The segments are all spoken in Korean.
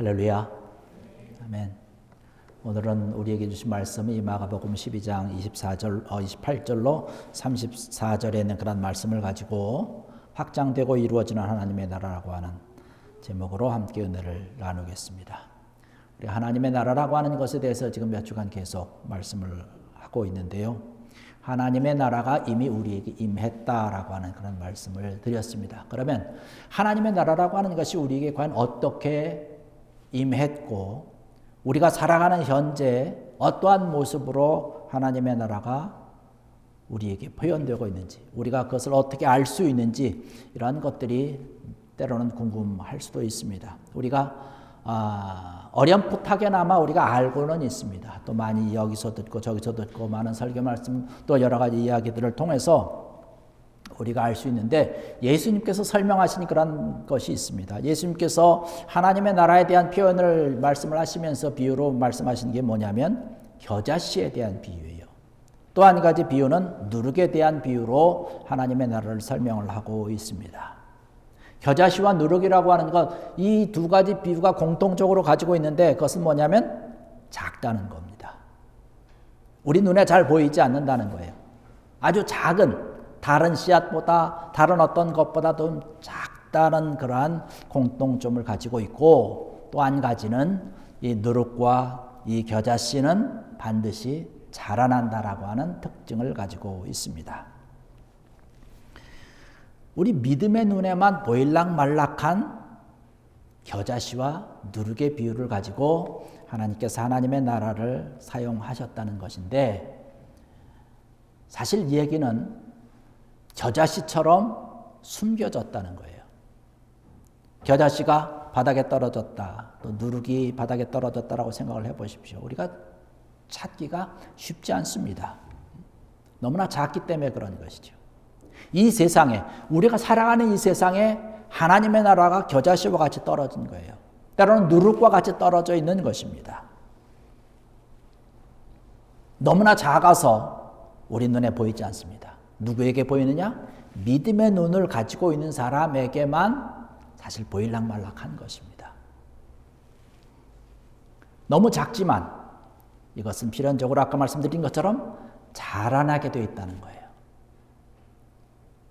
할렐루야. 아멘. 오늘은 우리에게 주신 말씀이 마가복음 12장 24절, 어, 28절로 34절에 있는 그런 말씀을 가지고 확장되고 이루어지는 하나님의 나라라고 하는 제목으로 함께 은혜를 나누겠습니다. 우리 하나님의 나라라고 하는 것에 대해서 지금 몇 주간 계속 말씀을 하고 있는데요. 하나님의 나라가 이미 우리에게 임했다라고 하는 그런 말씀을 드렸습니다. 그러면 하나님의 나라라고 하는 것이 우리에게 과연 어떻게 임했고 우리가 살아가는 현재 어떠한 모습으로 하나님의 나라가 우리에게 표현되고 있는지 우리가 그것을 어떻게 알 수 있는지 이러한 것들이 때로는 궁금할 수도 있습니다. 우리가 아, 어렴풋하게나마 우리가 알고는 있습니다. 또 많이 여기서 듣고 저기서 듣고 많은 설교 말씀 또 여러 가지 이야기들을 통해서 우리가 알 수 있는데 예수님께서 설명하신 그런 것이 있습니다. 예수님께서 하나님의 나라에 대한 표현을 말씀을 하시면서 비유로 말씀하신 게 뭐냐면 겨자씨에 대한 비유예요. 또 한 가지 비유는 누룩에 대한 비유로 하나님의 나라를 설명을 하고 있습니다. 겨자씨와 누룩이라고 하는 것, 이 두 가지 비유가 공통적으로 가지고 있는데 그것은 뭐냐면 작다는 겁니다. 우리 눈에 잘 보이지 않는다는 거예요. 아주 작은 다른 씨앗보다 다른 어떤 것보다 좀 작다는 그러한 공통점을 가지고 있고 또 한 가지는 이 누룩과 이 겨자씨는 반드시 자라난다라고 하는 특징을 가지고 있습니다. 우리 믿음의 눈에만 보일락말락한 겨자씨와 누룩의 비유를 가지고 하나님께서 하나님의 나라를 사용하셨다는 것인데 사실 이 얘기는 겨자씨처럼 숨겨졌다는 거예요. 겨자씨가 바닥에 떨어졌다. 또 누룩이 바닥에 떨어졌다라고 생각을 해 보십시오. 우리가 찾기가 쉽지 않습니다. 너무나 작기 때문에 그런 것이죠. 이 세상에 우리가 살아가는 이 세상에 하나님의 나라가 겨자씨와 같이 떨어진 거예요. 때로는 누룩과 같이 떨어져 있는 것입니다. 너무나 작아서 우리 눈에 보이지 않습니다. 누구에게 보이느냐? 믿음의 눈을 가지고 있는 사람에게만 사실 보일락말락한 것입니다. 너무 작지만 이것은 필연적으로 아까 말씀드린 것처럼 자라나게 되어 있다는 거예요.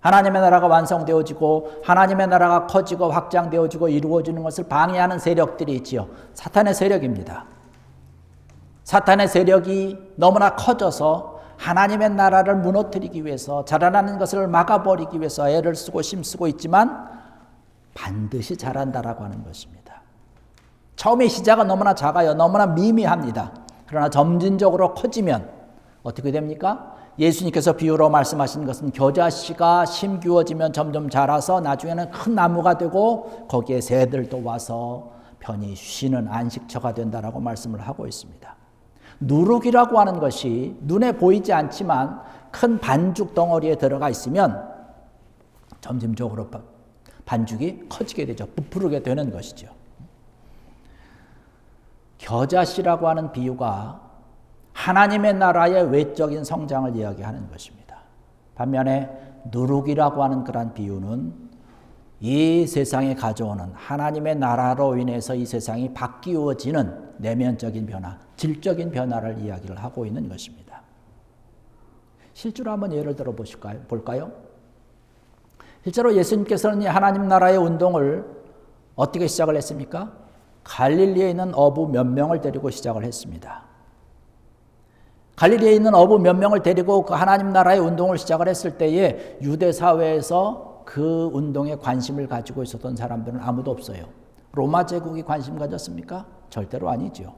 하나님의 나라가 완성되어지고 하나님의 나라가 커지고 확장되어지고 이루어지는 것을 방해하는 세력들이 있지요. 사탄의 세력입니다. 사탄의 세력이 너무나 커져서 하나님의 나라를 무너뜨리기 위해서 자라나는 것을 막아버리기 위해서 애를 쓰고 힘쓰고 있지만 반드시 자란다라고 하는 것입니다. 처음에 시작은 너무나 작아요. 너무나 미미합니다. 그러나 점진적으로 커지면 어떻게 됩니까? 예수님께서 비유로 말씀하신 것은 겨자씨가 심기워지면 점점 자라서 나중에는 큰 나무가 되고 거기에 새들도 와서 편히 쉬는 안식처가 된다라고 말씀을 하고 있습니다. 누룩이라고 하는 것이 눈에 보이지 않지만 큰 반죽 덩어리에 들어가 있으면 점진적으로 반죽이 커지게 되죠. 부풀게 되는 것이죠. 겨자씨라고 하는 비유가 하나님의 나라의 외적인 성장을 이야기하는 것입니다. 반면에 누룩이라고 하는 그런 비유는 이 세상에 가져오는 하나님의 나라로 인해서 이 세상이 바뀌어지는 내면적인 변화, 질적인 변화를 이야기를 하고 있는 것입니다. 실제로 한번 예를 들어 보실까요? 볼까요? 실제로 예수님께서는 하나님 나라의 운동을 어떻게 시작을 했습니까? 갈릴리에 있는 어부 몇 명을 데리고 시작을 했습니다. 갈릴리에 있는 어부 몇 명을 데리고 그 하나님 나라의 운동을 시작을 했을 때에 유대 사회에서 그 운동에 관심을 가지고 있었던 사람들은 아무도 없어요. 로마 제국이 관심 가졌습니까? 절대로 아니죠.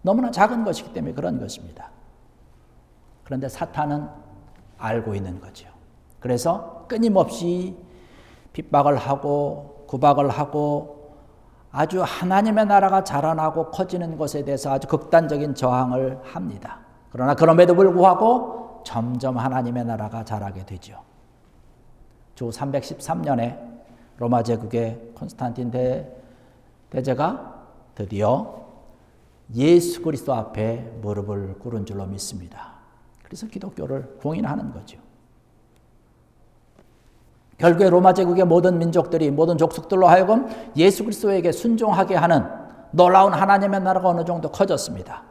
너무나 작은 것이기 때문에 그런 것입니다. 그런데 사탄은 알고 있는 거죠. 그래서 끊임없이 핍박을 하고 구박을 하고 아주 하나님의 나라가 자라나고 커지는 것에 대해서 아주 극단적인 저항을 합니다. 그러나 그럼에도 불구하고 점점 하나님의 나라가 자라게 되죠. 주 313년에 로마 제국의 콘스탄틴 대, 대제가 드디어 예수 그리스도 앞에 무릎을 꿇은 줄로 믿습니다. 그래서 기독교를 공인하는 거죠. 결국에 로마 제국의 모든 민족들이 모든 족속들로 하여금 예수 그리스도에게 순종하게 하는 놀라운 하나님의 나라가 어느 정도 커졌습니다.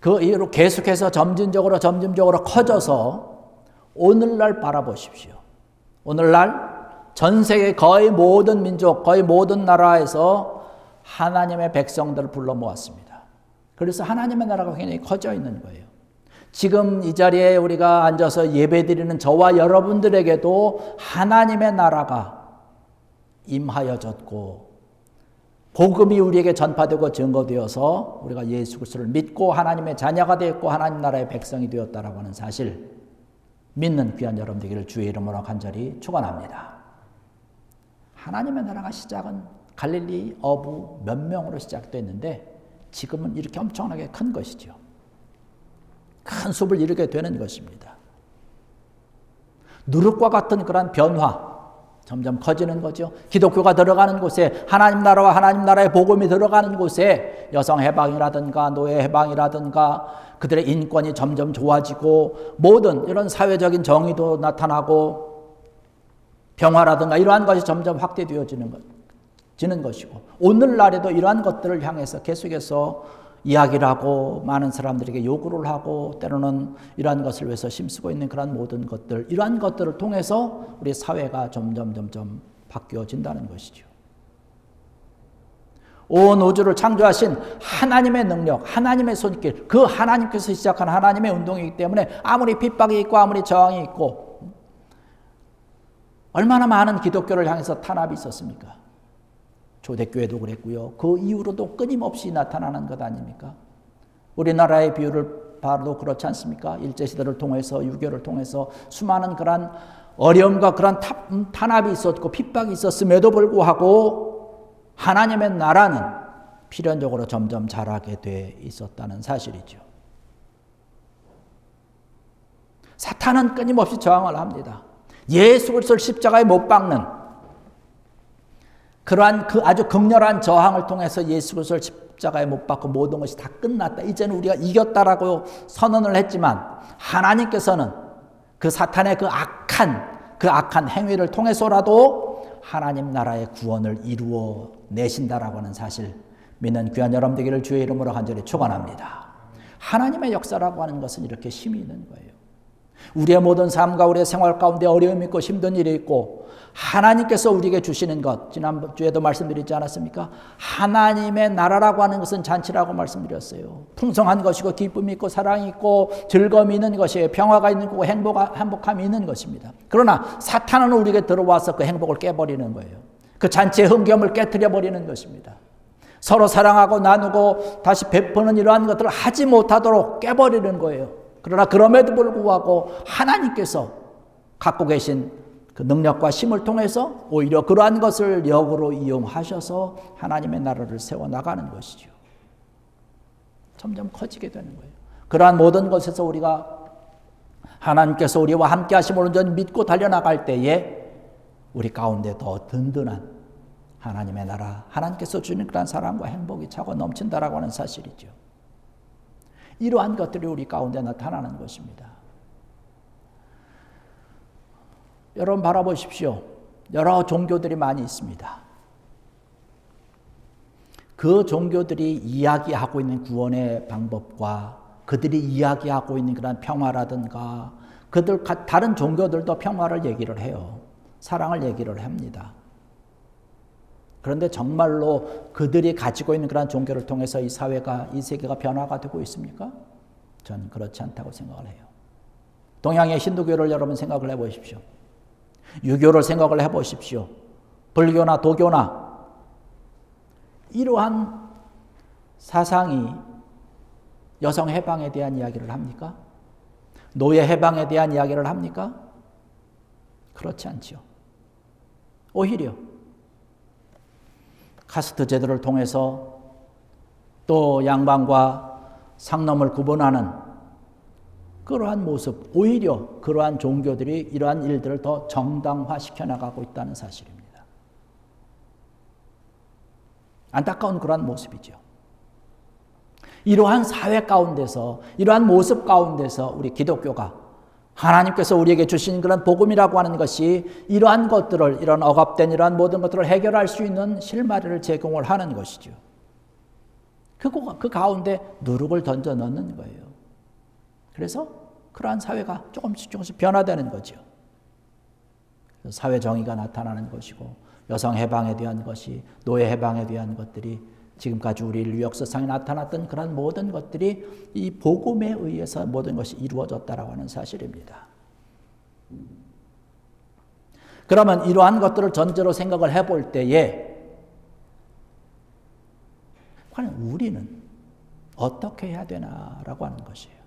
그 이후로 계속해서 점진적으로 점진적으로 커져서 오늘날 바라보십시오. 오늘날 전 세계 거의 모든 민족, 거의 모든 나라에서 하나님의 백성들을 불러 모았습니다. 그래서 하나님의 나라가 굉장히 커져 있는 거예요. 지금 이 자리에 우리가 앉아서 예배 드리는 저와 여러분들에게도 하나님의 나라가 임하여졌고 복음이 우리에게 전파되고 증거되어서 우리가 예수 그리스도를 믿고 하나님의 자녀가 되었고 하나님 나라의 백성이 되었다라고 하는 사실 믿는 귀한 여러분 되기를 주의 이름으로 간절히 축원합니다. 하나님의 나라가 시작은 갈릴리 어부 몇 명으로 시작됐는데 지금은 이렇게 엄청나게 큰 것이죠. 큰 숲을 이루게 되는 것입니다. 누룩과 같은 그러 변화 점점 커지는 거죠. 기독교가 들어가는 곳에 하나님 나라와 하나님 나라의 복음이 들어가는 곳에 여성 해방이라든가 노예 해방이라든가 그들의 인권이 점점 좋아지고 모든 이런 사회적인 정의도 나타나고 평화라든가 이러한 것이 점점 확대되어지는 것, 지는 것이고 오늘날에도 이러한 것들을 향해서 계속해서 이야기를 하고 많은 사람들에게 요구를 하고 때로는 이러한 것을 위해서 힘쓰고 있는 그런 모든 것들 이러한 것들을 통해서 우리 사회가 점점 점점 바뀌어진다는 것이죠. 온 우주를 창조하신 하나님의 능력, 하나님의 손길, 그 하나님께서 시작한 하나님의 운동이기 때문에 아무리 핍박이 있고 아무리 저항이 있고 얼마나 많은 기독교를 향해서 탄압이 있었습니까? 초대교회도 그랬고요. 그 이후로도 끊임없이 나타나는 것 아닙니까? 우리나라의 비유를 봐도 그렇지 않습니까? 일제시대를 통해서 유교를 통해서 수많은 그런 어려움과 그런 음, 탄압이 있었고 핍박이 있었음에도 불구하고 하나님의 나라는 필연적으로 점점 자라게 돼 있었다는 사실이죠. 사탄은 끊임없이 저항을 합니다. 예수 그리스도를 십자가에 못 박는 그러한 그 아주 극렬한 저항을 통해서 예수 그리스도를 십자가에 못 박고 모든 것이 다 끝났다. 이제는 우리가 이겼다라고 선언을 했지만 하나님께서는 그 사탄의 그 악한 그 악한 행위를 통해서라도 하나님 나라의 구원을 이루어 내신다라고 하는 사실 믿는 귀한 여러분 되기를 주의 이름으로 간절히 축원합니다. 하나님의 역사라고 하는 것은 이렇게 힘이 있는 거예요. 우리의 모든 삶과 우리의 생활 가운데 어려움이 있고 힘든 일이 있고 하나님께서 우리에게 주시는 것 지난주에도 말씀드리지 않았습니까? 하나님의 나라라고 하는 것은 잔치라고 말씀드렸어요. 풍성한 것이고 기쁨이 있고 사랑이 있고 즐거움이 있는 것이에요. 평화가 있는 거고 행복, 행복함이 있는 것입니다. 그러나 사탄은 우리에게 들어와서 그 행복을 깨버리는 거예요. 그 잔치의 흥겸을 깨뜨려 버리는 것입니다. 서로 사랑하고 나누고 다시 베푸는 이러한 것들을 하지 못하도록 깨버리는 거예요. 그러나 그럼에도 불구하고 하나님께서 갖고 계신 그 능력과 힘을 통해서 오히려 그러한 것을 역으로 이용하셔서 하나님의 나라를 세워나가는 것이죠. 점점 커지게 되는 거예요. 그러한 모든 것에서 우리가 하나님께서 우리와 함께 하심을 온전히 믿고 달려나갈 때에 우리 가운데 더 든든한 하나님의 나라, 하나님께서 주는 그러한 사랑과 행복이 차고 넘친다라고 하는 사실이죠. 이러한 것들이 우리 가운데 나타나는 것입니다. 여러분 바라보십시오. 여러 종교들이 많이 있습니다. 그 종교들이 이야기하고 있는 구원의 방법과 그들이 이야기하고 있는 그런 평화라든가 그들 다른 종교들도 평화를 얘기를 해요. 사랑을 얘기를 합니다. 그런데 정말로 그들이 가지고 있는 그런 종교를 통해서 이 사회가, 이 세계가 변화가 되고 있습니까? 저는 그렇지 않다고 생각을 해요. 동양의 힌두교를 여러분 생각을 해 보십시오. 유교를 생각을 해 보십시오. 불교나 도교나 이러한 사상이 여성 해방에 대한 이야기를 합니까? 노예 해방에 대한 이야기를 합니까? 그렇지 않죠. 오히려 카스트 제도를 통해서 또 양반과 상놈을 구분하는 그러한 모습, 오히려 그러한 종교들이 이러한 일들을 더 정당화시켜 나가고 있다는 사실입니다. 안타까운 그러한 모습이죠. 이러한 사회 가운데서, 이러한 모습 가운데서 우리 기독교가 하나님께서 우리에게 주신 그런 복음이라고 하는 것이 이러한 것들을 이런 억압된 이러한 모든 것들을 해결할 수 있는 실마리를 제공을 하는 것이죠. 그, 고- 그 가운데 누룩을 던져 넣는 거예요. 그래서 그러한 사회가 조금씩 조금씩 변화되는 거죠. 사회 정의가 나타나는 것이고 여성 해방에 대한 것이 노예 해방에 대한 것들이 지금까지 우리 인류 역사상에 나타났던 그런 모든 것들이 이 복음에 의해서 모든 것이 이루어졌다라고 하는 사실입니다. 그러면 이러한 것들을 전제로 생각을 해볼 때에 과연 우리는 어떻게 해야 되나라고 하는 것이에요.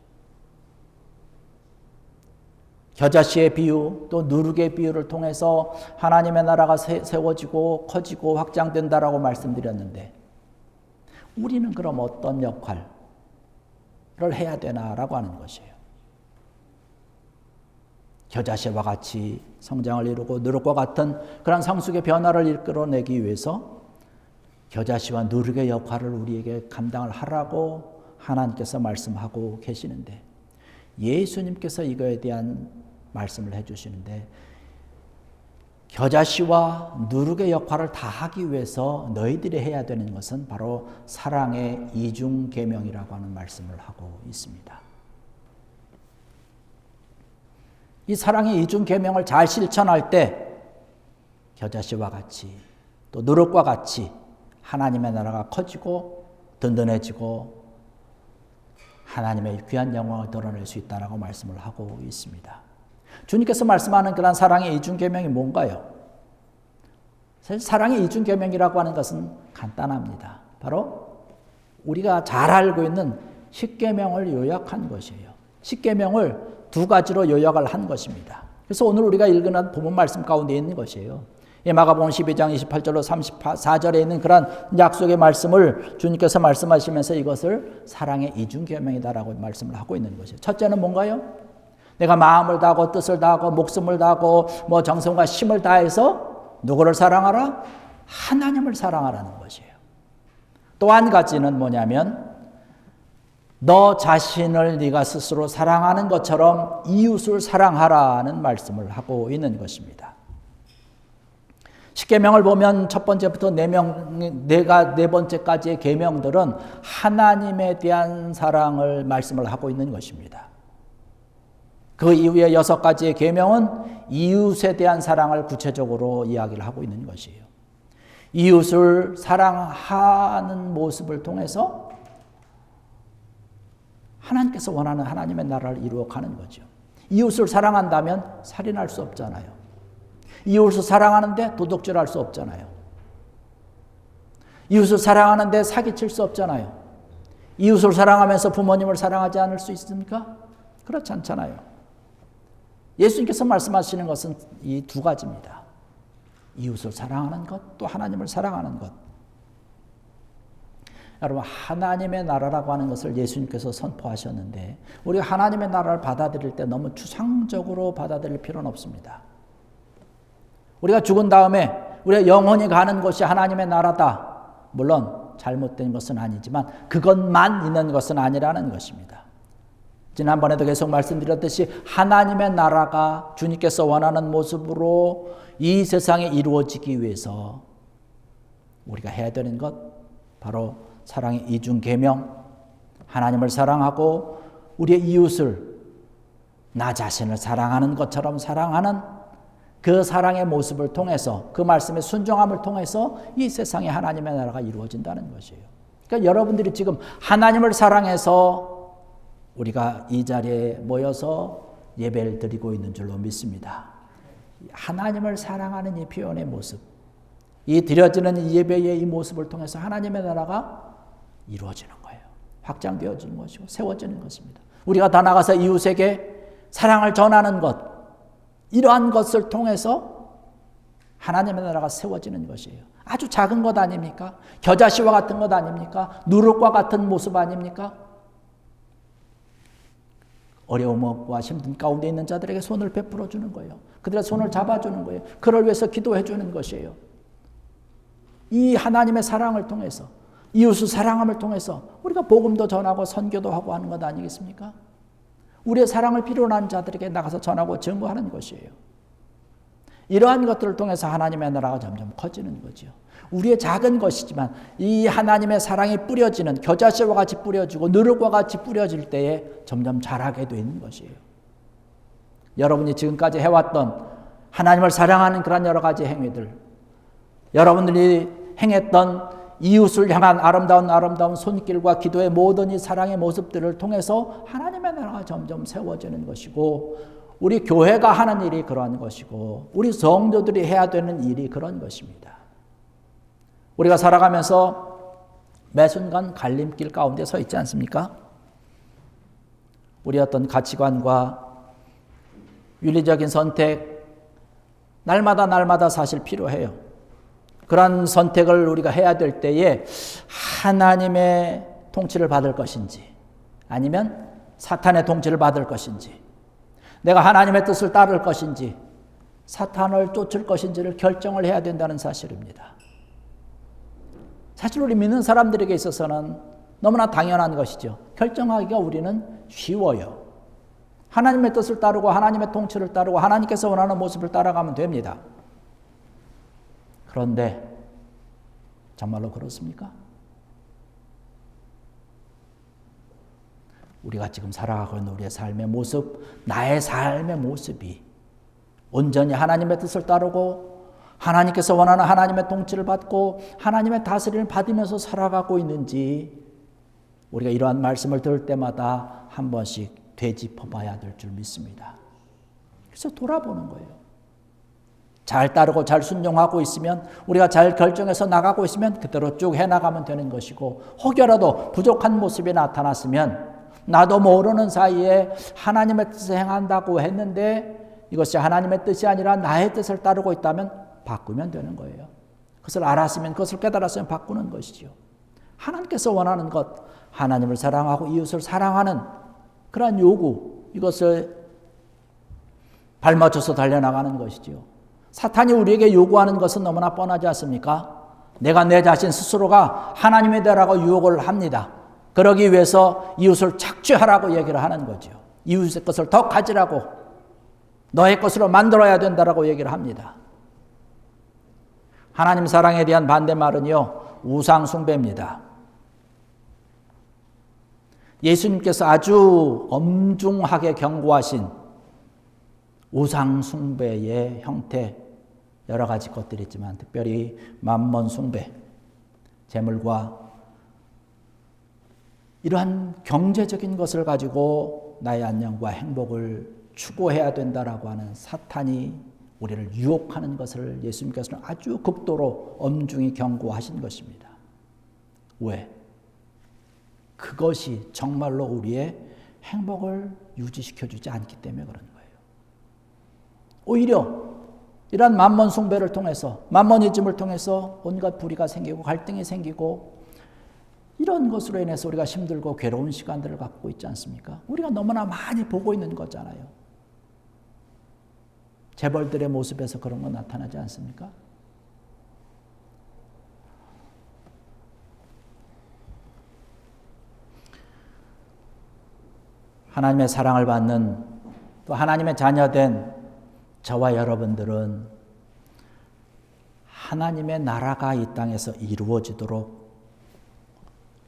겨자씨의 비유 또 누룩의 비유를 통해서 하나님의 나라가 세, 세워지고 커지고 확장된다라고 말씀드렸는데 우리는 그럼 어떤 역할을 해야 되나라고 하는 것이에요. 겨자씨와 같이 성장을 이루고 누룩과 같은 그런 성숙의 변화를 이끌어내기 위해서 겨자씨와 누룩의 역할을 우리에게 감당을 하라고 하나님께서 말씀하고 계시는데 예수님께서 이거에 대한 말씀을 해주시는데 겨자씨와 누룩의 역할을 다 하기 위해서 너희들이 해야 되는 것은 바로 사랑의 이중 계명이라고 하는 말씀을 하고 있습니다. 이 사랑의 이중 계명을 잘 실천할 때 겨자씨와 같이 또 누룩과 같이 하나님의 나라가 커지고 든든해지고 하나님의 귀한 영광을 드러낼 수 있다라고 말씀을 하고 있습니다. 주님께서 말씀하는 그런 사랑의 이중 계명이 뭔가요? 사실 사랑의 이중 계명이라고 하는 것은 간단합니다. 바로 우리가 잘 알고 있는 십계명을 요약한 것이에요. 십계명을 두 가지로 요약을 한 것입니다. 그래서 오늘 우리가 읽은 본문 말씀 가운데 있는 것이에요. 마가복음 12장 28절로 34절에 있는 그런 약속의 말씀을 주님께서 말씀하시면서 이것을 사랑의 이중 계명이다라고 말씀을 하고 있는 것이에요. 첫째는 뭔가요? 내가 마음을 다하고 뜻을 다하고 목숨을 다하고 뭐 정성과 힘을 다해서 누구를 사랑하라? 하나님을 사랑하라는 것이에요. 또 한 가지는 뭐냐면 너 자신을 네가 스스로 사랑하는 것처럼 이웃을 사랑하라는 말씀을 하고 있는 것입니다. 십계명을 보면 첫 번째부터 네 명, 네가 네 번째까지의 계명들은 하나님에 대한 사랑을 말씀을 하고 있는 것입니다. 그 이후에 여섯 가지의 계명은 이웃에 대한 사랑을 구체적으로 이야기를 하고 있는 것이에요. 이웃을 사랑하는 모습을 통해서 하나님께서 원하는 하나님의 나라를 이루어 가는 거죠. 이웃을 사랑한다면 살인할 수 없잖아요. 이웃을 사랑하는데 도둑질할 수 없잖아요. 이웃을 사랑하는데 사기칠 수 없잖아요. 이웃을 사랑하면서 부모님을 사랑하지 않을 수 있습니까? 그렇지 않잖아요. 예수님께서 말씀하시는 것은 이 두 가지입니다. 이웃을 사랑하는 것, 또 하나님을 사랑하는 것. 여러분, 하나님의 나라라고 하는 것을 예수님께서 선포하셨는데, 우리가 하나님의 나라를 받아들일 때 너무 추상적으로 받아들일 필요는 없습니다. 우리가 죽은 다음에 우리가 영원히 가는 곳이 하나님의 나라다. 물론 잘못된 것은 아니지만 그것만 있는 것은 아니라는 것입니다. 지난번에도 계속 말씀드렸듯이 하나님의 나라가 주님께서 원하는 모습으로 이 세상에 이루어지기 위해서 우리가 해야 되는 것 바로 사랑의 이중 계명 하나님을 사랑하고 우리의 이웃을 나 자신을 사랑하는 것처럼 사랑하는 그 사랑의 모습을 통해서 그 말씀의 순종함을 통해서 이 세상에 하나님의 나라가 이루어진다는 것이에요. 그러니까 여러분들이 지금 하나님을 사랑해서 우리가 이 자리에 모여서 예배를 드리고 있는 줄로 믿습니다. 하나님을 사랑하는 이 표현의 모습, 이 드려지는 이 예배의 이 모습을 통해서 하나님의 나라가 이루어지는 거예요. 확장되어지는 것이고 세워지는 것입니다. 우리가 다 나가서 이웃에게 사랑을 전하는 것, 이러한 것을 통해서 하나님의 나라가 세워지는 것이에요. 아주 작은 것 아닙니까? 겨자씨와 같은 것 아닙니까? 누룩과 같은 모습 아닙니까? 어려움과 힘든 가운데 있는 자들에게 손을 베풀어 주는 거예요. 그들의 손을 잡아 주는 거예요. 그를 위해서 기도해 주는 것이에요. 이 하나님의 사랑을 통해서 이웃을 사랑함을 통해서 우리가 복음도 전하고 선교도 하고 하는 것 아니겠습니까? 우리의 사랑을 필요로 하는 자들에게 나가서 전하고 증거하는 것이에요. 이러한 것들을 통해서 하나님의 나라가 점점 커지는 거죠. 우리의 작은 것이지만 이 하나님의 사랑이 뿌려지는 겨자씨와 같이 뿌려지고 누룩과 같이 뿌려질 때에 점점 자라게 되는 것이에요. 여러분이 지금까지 해왔던 하나님을 사랑하는 그런 여러 가지 행위들, 여러분들이 행했던 이웃을 향한 아름다운 아름다운 손길과 기도의 모든 이 사랑의 모습들을 통해서 하나님의 나라가 점점 세워지는 것이고 우리 교회가 하는 일이 그러한 것이고 우리 성도들이 해야 되는 일이 그런 것입니다. 우리가 살아가면서 매 순간 갈림길 가운데 서 있지 않습니까? 우리 어떤 가치관과 윤리적인 선택 날마다 날마다 사실 필요해요. 그러한 선택을 우리가 해야 될 때에 하나님의 통치를 받을 것인지 아니면 사탄의 통치를 받을 것인지 내가 하나님의 뜻을 따를 것인지 사탄을 쫓을 것인지를 결정을 해야 된다는 사실입니다. 사실 우리 믿는 사람들에게 있어서는 너무나 당연한 것이죠. 결정하기가 우리는 쉬워요. 하나님의 뜻을 따르고 하나님의 통치를 따르고 하나님께서 원하는 모습을 따라가면 됩니다. 그런데 정말로 그렇습니까? 우리가 지금 살아가고 있는 우리의 삶의 모습, 나의 삶의 모습이 온전히 하나님의 뜻을 따르고 하나님께서 원하는 하나님의 통치를 받고 하나님의 다스림을 받으면서 살아가고 있는지 우리가 이러한 말씀을 들을 때마다 한 번씩 되짚어 봐야 될 줄 믿습니다. 그래서 돌아보는 거예요. 잘 따르고 잘 순종하고 있으면 우리가 잘 결정해서 나가고 있으면 그대로 쭉 해나가면 되는 것이고 혹여라도 부족한 모습이 나타났으면 나도 모르는 사이에 하나님의 뜻을 행한다고 했는데 이것이 하나님의 뜻이 아니라 나의 뜻을 따르고 있다면 바꾸면 되는 거예요. 그것을 알았으면 그것을 깨달았으면 바꾸는 것이죠. 하나님께서 원하는 것, 하나님을 사랑하고 이웃을 사랑하는 그러한 요구, 이것을 발맞춰서 달려나가는 것이지요. 사탄이 우리에게 요구하는 것은 너무나 뻔하지 않습니까? 내가 내 자신 스스로가 하나님의 대라고 유혹을 합니다. 그러기 위해서 이웃을 착취하라고 얘기를 하는 거죠. 이웃의 것을 더 가지라고 너의 것으로 만들어야 된다라고 얘기를 합니다. 하나님 사랑에 대한 반대말은요, 우상숭배입니다. 예수님께서 아주 엄중하게 경고하신 우상숭배의 형태, 여러 가지 것들이 있지만, 특별히 만몬숭배, 재물과 이러한 경제적인 것을 가지고 나의 안녕과 행복을 추구해야 된다라고 하는 사탄이 우리를 유혹하는 것을 예수님께서는 아주 극도로 엄중히 경고하신 것입니다. 왜? 그것이 정말로 우리의 행복을 유지시켜 주지 않기 때문에 그런 거예요. 오히려 이러한 만몬 숭배를 통해서 만몬이즘을 통해서 온갖 불의가 생기고 갈등이 생기고 이런 것으로 인해서 우리가 힘들고 괴로운 시간들을 갖고 있지 않습니까? 우리가 너무나 많이 보고 있는 거잖아요. 재벌들의 모습에서 그런 거 나타나지 않습니까? 하나님의 사랑을 받는 또 하나님의 자녀된 저와 여러분들은 하나님의 나라가 이 땅에서 이루어지도록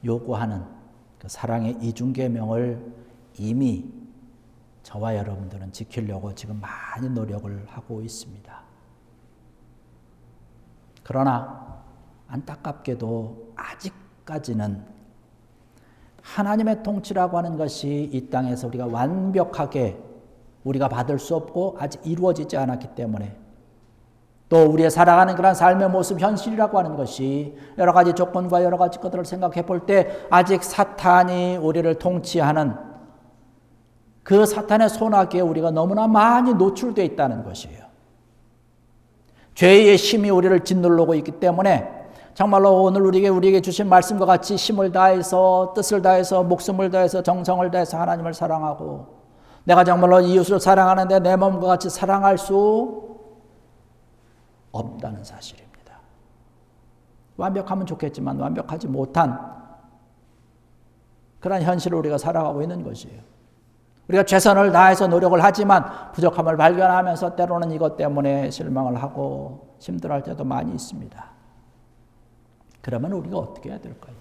요구하는 그 사랑의 이중계명을 이미 저와 여러분들은 지키려고 지금 많이 노력을 하고 있습니다. 그러나 안타깝게도 아직까지는 하나님의 통치라고 하는 것이 이 땅에서 우리가 완벽하게 우리가 받을 수 없고 아직 이루어지지 않았기 때문에 또 우리의 살아가는 그런 삶의 모습, 현실이라고 하는 것이 여러 가지 조건과 여러 가지 것들을 생각해 볼 때 아직 사탄이 우리를 통치하는 그 사탄의 손아귀에 우리가 너무나 많이 노출되어 있다는 것이에요. 죄의 힘이 우리를 짓누르고 있기 때문에 정말로 오늘 우리에게 우리에게 주신 말씀과 같이 힘을 다해서 뜻을 다해서 목숨을 다해서 정성을 다해서 하나님을 사랑하고 내가 정말로 이웃을 사랑하는데 내 몸과 같이 사랑할 수 없다는 사실입니다. 완벽하면 좋겠지만 완벽하지 못한 그런 현실을 우리가 살아가고 있는 것이에요. 우리가 최선을 다해서 노력을 하지만 부족함을 발견하면서 때로는 이것 때문에 실망을 하고 힘들어할 때도 많이 있습니다. 그러면 우리가 어떻게 해야 될까요?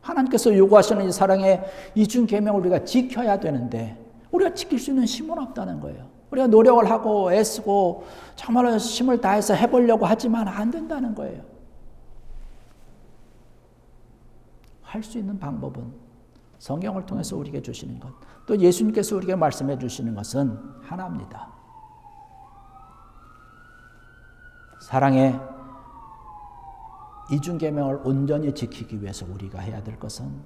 하나님께서 요구하시는 이 사랑의 이중 계명을 우리가 지켜야 되는데 우리가 지킬 수 있는 힘은 없다는 거예요. 우리가 노력을 하고 애쓰고 정말로 힘을 다해서 해보려고 하지만 안 된다는 거예요. 할 수 있는 방법은 성경을 통해서 우리에게 주시는 것, 또 예수님께서 우리에게 말씀해 주시는 것은 하나입니다. 사랑의 이중 계명을 온전히 지키기 위해서 우리가 해야 될 것은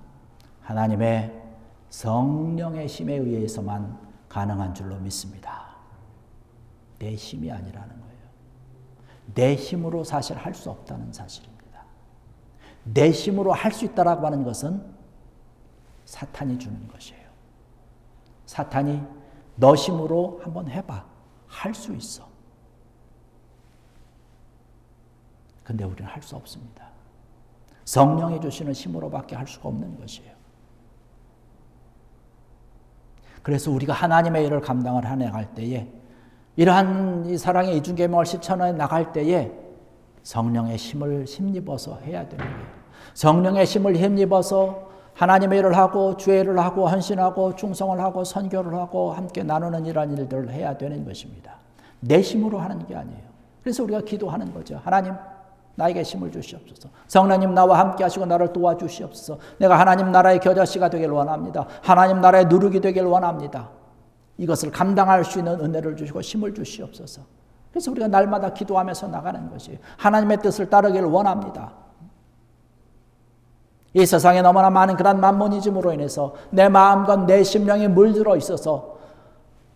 하나님의 성령의 힘에 의해서만 가능한 줄로 믿습니다. 내 힘이 아니라는 거예요. 내 힘으로 사실 할 수 없다는 사실입니다. 내 힘으로 할 수 있다라고 하는 것은 사탄이 주는 것이에요. 사탄이 너 힘으로 한번 해봐. 할 수 있어. 근데 우리는 할 수 없습니다. 성령이 주시는 힘으로밖에 할 수가 없는 것이에요. 그래서 우리가 하나님의 일을 감당을 해 나갈 때에 이러한 이 사랑의 이중계명을 실천해 나갈 때에 성령의 힘을 힘입어서 해야 되는 거예요. 성령의 힘을 힘입어서 하나님의 일을 하고 주의 일을 하고 헌신하고 충성을 하고 선교를 하고 함께 나누는 이러한 일들을 해야 되는 것입니다. 내 힘으로 하는 게 아니에요. 그래서 우리가 기도하는 거죠. 하나님 나에게 힘을 주시옵소서. 성령님 나와 함께 하시고 나를 도와주시옵소서. 내가 하나님 나라의 겨자씨가 되길 원합니다. 하나님 나라의 누룩이 되길 원합니다. 이것을 감당할 수 있는 은혜를 주시고 힘을 주시옵소서. 그래서 우리가 날마다 기도하면서 나가는 것이 하나님의 뜻을 따르길 원합니다. 이 세상에 너무나 많은 그런 만모니즘으로 인해서 내 마음과 내 심령에 물들어 있어서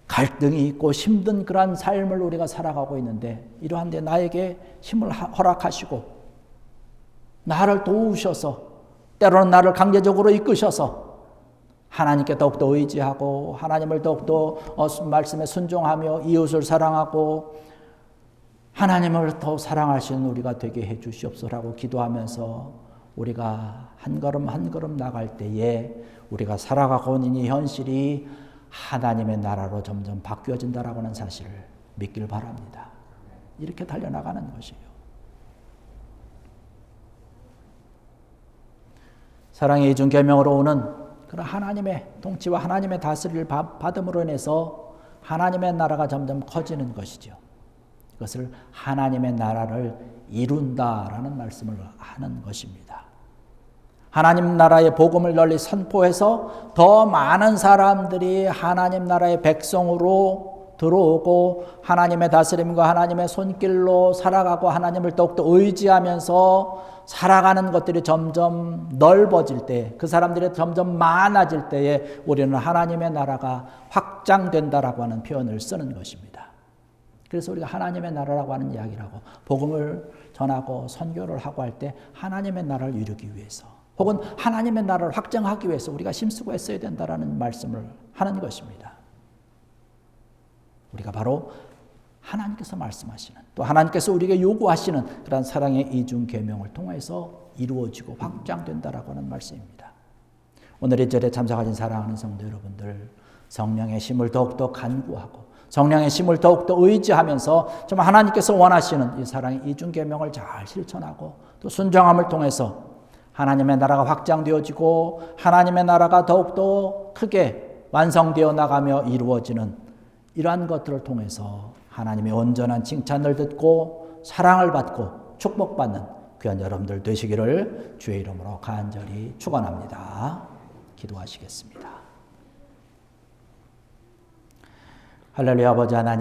갈등이 있고 힘든 그러한 삶을 우리가 살아가고 있는데 이러한 데 나에게 힘을 허락하시고 나를 도우셔서 때로는 나를 강제적으로 이끄셔서 하나님께 더욱더 의지하고 하나님을 더욱더 어, 말씀에 순종하며 이웃을 사랑하고 하나님을 더 사랑하시는 우리가 되게 해 주시옵소라고 기도하면서 우리가 한 걸음 한 걸음 나갈 때에 우리가 살아가고 있는 이 현실이 하나님의 나라로 점점 바뀌어진다라고 하는 사실을 믿길 바랍니다. 이렇게 달려나가는 것이에요. 사랑의 이중 계명으로 오는 그런 하나님의 통치와 하나님의 다스리를 받음으로 인해서 하나님의 나라가 점점 커지는 것이죠. 이것을 하나님의 나라를 이룬다라는 말씀을 하는 것입니다. 하나님 나라의 복음을 널리 선포해서 더 많은 사람들이 하나님 나라의 백성으로 들어오고 하나님의 다스림과 하나님의 손길로 살아가고 하나님을 더욱더 의지하면서 살아가는 것들이 점점 넓어질 때, 그 사람들이 점점 많아질 때에 우리는 하나님의 나라가 확장된다라고 하는 표현을 쓰는 것입니다. 그래서 우리가 하나님의 나라라고 하는 이야기라고 복음을 전하고 선교를 하고 할 때 하나님의 나라를 이루기 위해서 혹은 하나님의 나라를 확장하기 위해서 우리가 힘쓰고 애써야 된다라는 말씀을 하는 것입니다. 우리가 바로 하나님께서 말씀하시는 또 하나님께서 우리에게 요구하시는 그런 사랑의 이중 계명을 통해서 이루어지고 확장된다라고 하는 말씀입니다. 오늘 이 절에 참석하신 사랑하는 성도 여러분들 성령의 힘을 더욱더 간구하고 성령의 힘을 더욱더 의지하면서 정말 하나님께서 원하시는 이 사랑의 이중 계명을 잘 실천하고 또 순종함을 통해서 하나님의 나라가 확장되어지고 하나님의 나라가 더욱더 크게 완성되어 나가며 이루어지는 이러한 것들을 통해서 하나님의 온전한 칭찬을 듣고 사랑을 받고 축복받는 귀한 여러분들 되시기를 주의 이름으로 간절히 축원합니다. 기도하시겠습니다. 할렐루야 아버지 하나님